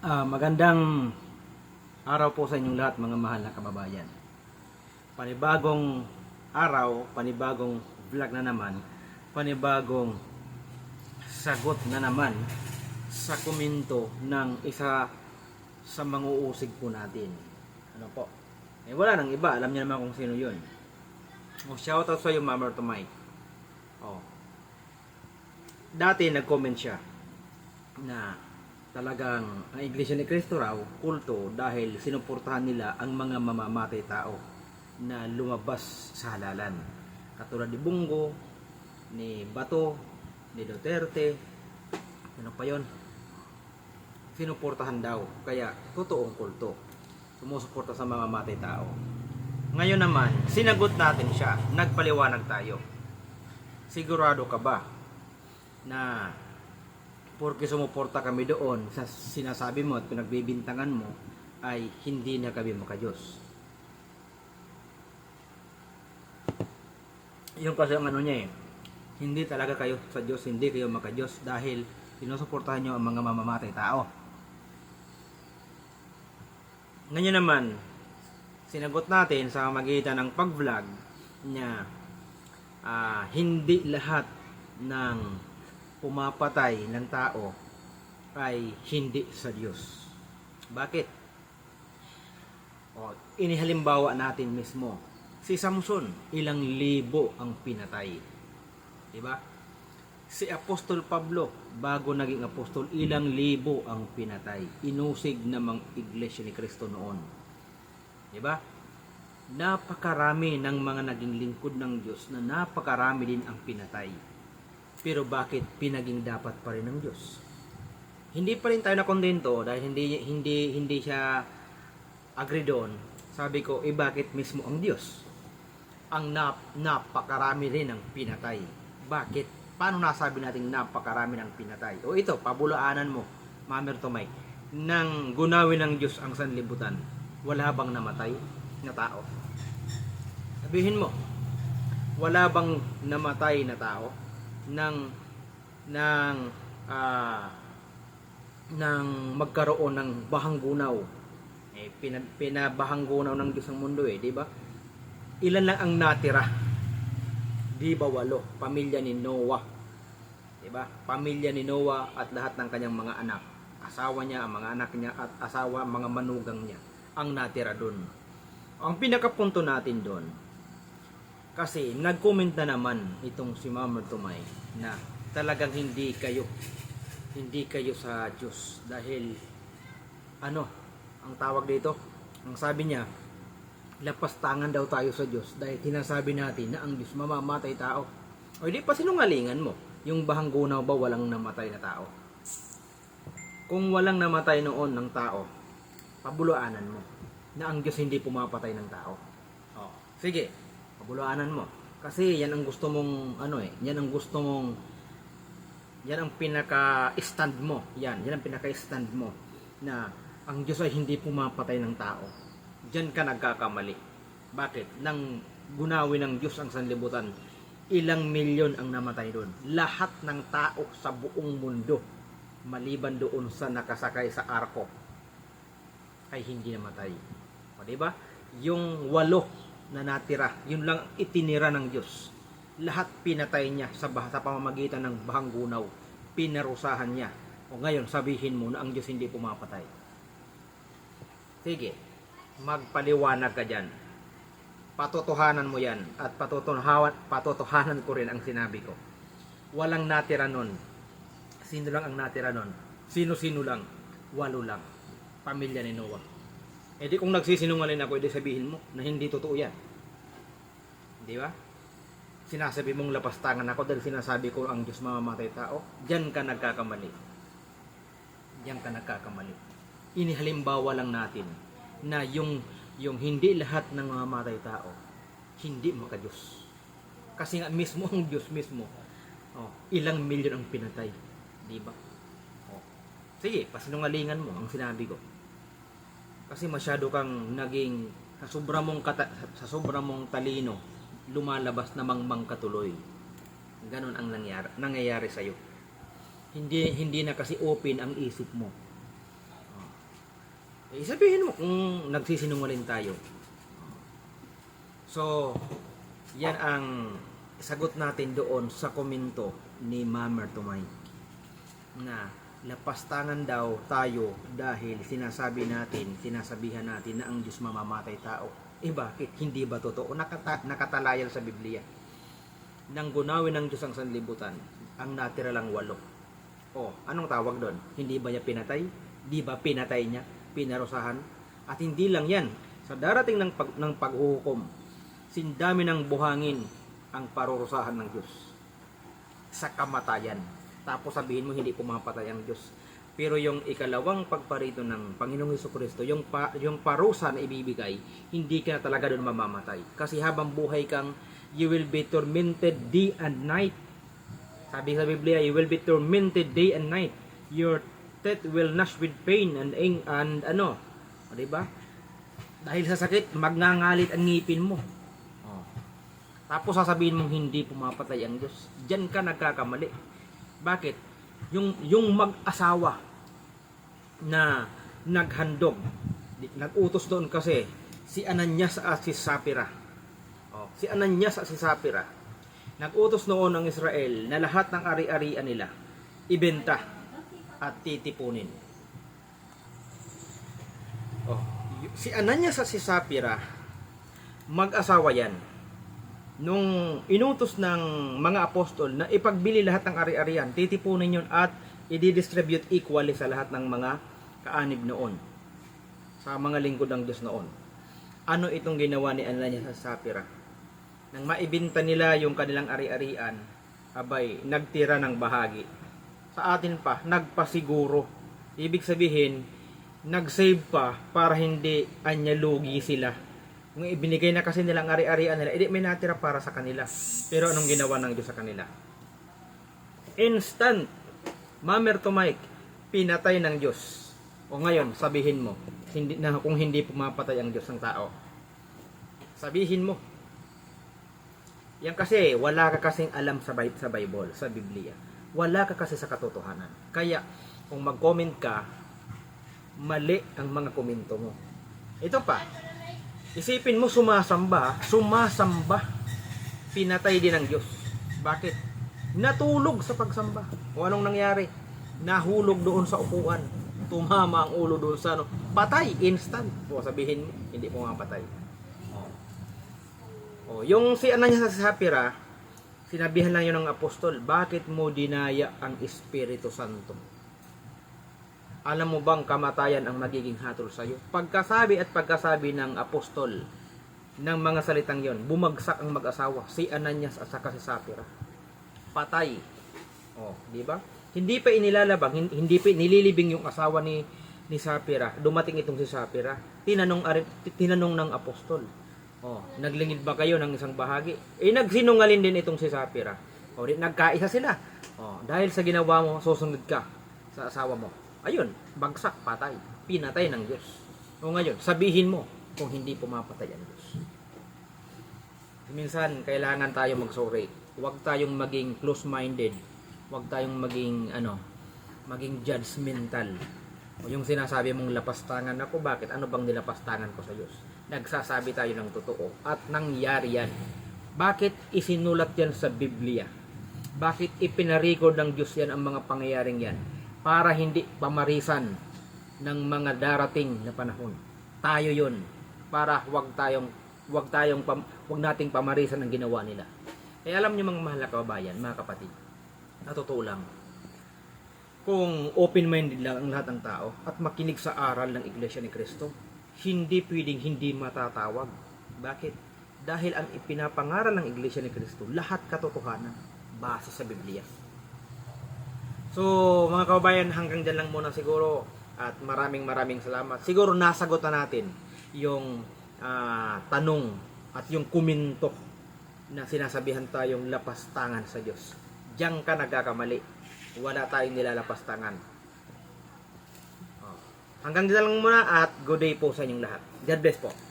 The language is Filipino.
Ah, magandang araw po sa inyong lahat mga mahal na kababayan. Panibagong araw, panibagong vlog na naman, panibagong sagot na naman sa komento ng isa sa manguusig po natin. Ano po? Eh wala nang iba, alam niyo naman kung sino yun. Oh, shoutout sa iyo, Mama to Mike. Oh. Dati nag-comment siya na talagang ang Iglesia ni Cristo raw kulto dahil sinuportahan nila ang mga mamamatay tao na lumabas sa halalan. Katulad ni Bungo, ni Bato, ni Duterte, ano pa yon? Sinuportahan daw. Kaya totoong kulto. Sumusuporta sa mamamatay tao. Ngayon naman, sinagot natin siya. Nagpaliwanag tayo. Sigurado ka ba na porque sumuporta kami doon sa sinasabi mo at pinagbibintangan mo ay hindi na kami makajos. Yung kasi ang ano niya eh, hindi talaga kayo sa Diyos, hindi kayo makajos dahil sinusuportahan nyo ang mga mamamatay tao. Ngayon naman, sinagot natin sa magitan ng pag-vlog niya ah, hindi lahat ng pumapatay ng tao ay hindi sa Diyos. Bakit? O, inihalimbawa natin mismo. Si Samson, ilang libo ang pinatay. Diba? Si Apostol Pablo, bago naging apostol, ilang libo ang pinatay. Inusig namang iglesia ni Kristo noon. Diba? Napakarami ng mga naging lingkod ng Diyos na napakarami din ang pinatay. Pero bakit pinaging dapat pa rin ng Diyos? Hindi pa rin tayo nakontento dahil hindi hindi hindi siya agree doon. Sabi ko, eh bakit mismo ang Diyos? Ang nap, napakarami rin ang pinatay. Bakit? Paano nasabi natin napakarami ng pinatay? O ito, pabulaanan mo, Mamer Tomay, nang gunawin ng Diyos ang sanlibutan, wala bang namatay na tao? Sabihin mo, wala bang namatay na tao? Ng ng ah ng magkaroon ng bahanggunaw. Eh pina, pinabahanggunaw ng Diyos ang mundo eh, di ba? Ilan lang ang natira? Di ba walo? Pamilya ni Noah. Di ba? Pamilya ni Noah at lahat ng kanyang mga anak. Asawa niya, ang mga anak niya at asawa, mga manugang niya ang natira doon. Ang pinakapunto natin doon, kasi nag-comment na naman itong si Mama Tumay na talagang hindi kayo hindi kayo sa Diyos. Dahil ano ang tawag dito ang sabi niya lapastangan daw tayo sa Diyos dahil tinasabi natin na ang Diyos mamamatay tao. O hindi pa sinungalingan mo. Yung bahanggunaw ba walang namatay na tao? Kung walang namatay noon ng tao pabuluanan mo na ang Diyos hindi pumapatay ng tao. Oh, sige pabulaanan mo kasi yan ang gusto mong ano eh yan ang gusto mong yan ang pinaka-stand mo. Yan, yan ang pinaka-stand mo na ang Diyos ay hindi pumapatay ng tao. Diyan ka nagkakamali. Bakit? Nang gunawin ng Diyos ang sanlibutan, ilang milyon ang namatay doon. Lahat ng tao sa buong mundo, maliban doon sa nakasakay sa arko, ay hindi namatay. O, di ba? Yung walo na natira, yun lang itinira ng Diyos lahat pinatay niya sa, bah- sa pamamagitan ng bahanggunaw. Pinarusahan niya. O ngayon, sabihin mo na ang Diyos hindi pumapatay. Sige, magpaliwanag ka dyan. Patotohanan mo yan at patotohanan, patotohanan ko rin ang sinabi ko. Walang natira nun. Sino lang ang natira nun? Sino-sino lang? Walo lang. Pamilya ni Noah. E di kung nagsisinungaling ako, edi sabihin mo na hindi totoo yan. Di ba? sinasabi mong lapastangan ako dahil sinasabi ko ang Diyos mamamatay tao, diyan ka nagkakamali. Diyan ka nagkakamali. Inihalimbawa lang natin na yung yung hindi lahat ng mamamatay tao hindi makadiyos. Kasi nga mismo ang Diyos mismo, oh, ilang milyon ang pinatay. Di ba? Oh. Sige, pasinungalingan mo ang sinabi ko. Kasi masyado kang naging sa sobra mong kata, sa sobra mong talino, lumalabas na mangmang katuloy. Ganon ang nangyari, nangyayari sa iyo. Hindi hindi na kasi open ang isip mo. Oh. Eh, sabihin mo kung nagsisinungaling tayo. So, yan ang sagot natin doon sa komento ni Mamer Tumay na lapastangan daw tayo dahil sinasabi natin, sinasabihan natin na ang Diyos mamamatay tao. Eh bakit? Hindi ba totoo? Nakata- nakatalayal sa Biblia. Nang gunawin ng Diyos ang sanlibutan, ang natira lang walo. O, anong tawag doon? Hindi ba niya pinatay? Di ba pinatay niya? Pinarusahan? At hindi lang yan. Sa darating ng, pag, ng paghuhukom, sindami ng buhangin ang parurusahan ng Diyos sa kamatayan. Tapos sabihin mo hindi pumapatay ang Diyos. Pero yung ikalawang pagparito ng Panginoong Hesus Kristo, yung, pa, yung parusa na ibibigay, hindi ka talaga doon mamamatay. Kasi habang buhay kang, you will be tormented day and night. Sabi sa Biblia, you will be tormented day and night. Your teeth will gnash with pain and, ang- and ano, o, diba? Dahil sa sakit, magngangalit ang ngipin mo. Oh. Tapos sasabihin mong hindi pumapatay ang Diyos. Diyan ka nagkakamali. Bakit? Yung, yung mag-asawa na naghandog, nag-utos doon kasi si Ananias at si Sapira. Oh, si Ananias at si Sapira. Nag-utos noon ng Israel na lahat ng ari-arian nila ibenta at titipunin. Oh, si Ananias at si Sapira mag-asawa yan nung inutos ng mga apostol na ipagbili lahat ng ari-arian, titipunin yun at i-distribute equally sa lahat ng mga kaanib noon. Sa mga lingkod ng Diyos noon. Ano itong ginawa ni Ananias sa Sapira? Nang maibinta nila yung kanilang ari-arian, abay, nagtira ng bahagi. Sa atin pa, nagpasiguro. Ibig sabihin, nag-save pa para hindi anya lugi sila kung ibinigay na kasi nilang ari-arian nila, edi may natira para sa kanila. Pero anong ginawa ng Diyos sa kanila? Instant, mamer to Mike, pinatay ng Diyos. O ngayon, sabihin mo, hindi, na kung hindi pumapatay ang Diyos ng tao. Sabihin mo. Yan kasi, wala ka kasing alam sa, sa Bible, sa Biblia. Wala ka kasi sa katotohanan. Kaya, kung mag-comment ka, mali ang mga komento mo. Ito pa, Isipin mo sumasamba, sumasamba. Pinatay din ng Diyos. Bakit? Natulog sa pagsamba. O anong nangyari? Nahulog doon sa upuan. Tumama ang ulo doon sa ano. Patay, instant. O sabihin mo, hindi mo mapatay. O, yung si Ananias sa Sapira, sinabihan lang yun ng apostol, bakit mo dinaya ang Espiritu Santo? Alam mo bang kamatayan ang magiging hatol sa iyo? Pagkasabi at pagkasabi ng apostol ng mga salitang yon, bumagsak ang mag-asawa, si Ananias at saka si Sapira. Patay. Oh, di ba? Hindi pa inilalabang, hin- hindi pa nililibing yung asawa ni ni Sapira. Dumating itong si Sapira. Tinanong tinanong ng apostol. Oh, naglingid ba kayo ng isang bahagi? Eh nagsinungaling din itong si Sapira. Oh, di, nagkaisa sila. Oh, dahil sa ginawa mo, susunod ka sa asawa mo. Ayun, bagsak, patay. Pinatay ng Diyos. O ngayon, sabihin mo kung hindi pumapatay ang Diyos. Minsan, kailangan tayo mag-sorry. Huwag tayong maging close-minded. Huwag tayong maging, ano, maging judgmental. O yung sinasabi mong lapastangan ako, bakit? Ano bang nilapastangan ko sa Diyos? Nagsasabi tayo ng totoo. At nangyari yan. Bakit isinulat yan sa Biblia? Bakit ipinarecord ng Diyos yan ang mga pangyayaring yan? Para hindi pamarisan ng mga darating na panahon. Tayo yon para wag tayong wag tayong pam, wag nating pamarisan ang ginawa nila. Eh alam niyo mga mahal na kababayan, mga kapatid, na lang. Kung open-minded lang ang lahat ng tao at makinig sa aral ng Iglesia ni Kristo, hindi pwedeng hindi matatawag. Bakit? Dahil ang ipinapangaral ng Iglesia ni Kristo, lahat katotohanan base sa Biblia. So, mga kababayan, hanggang dyan lang muna siguro at maraming maraming salamat. Siguro nasagot na natin yung ah, tanong at yung komento na sinasabihan tayong lapastangan sa Diyos. Diyan ka nagkakamali. Wala tayong nilalapastangan. Oh. Hanggang dyan lang muna at good day po sa inyong lahat. God bless po.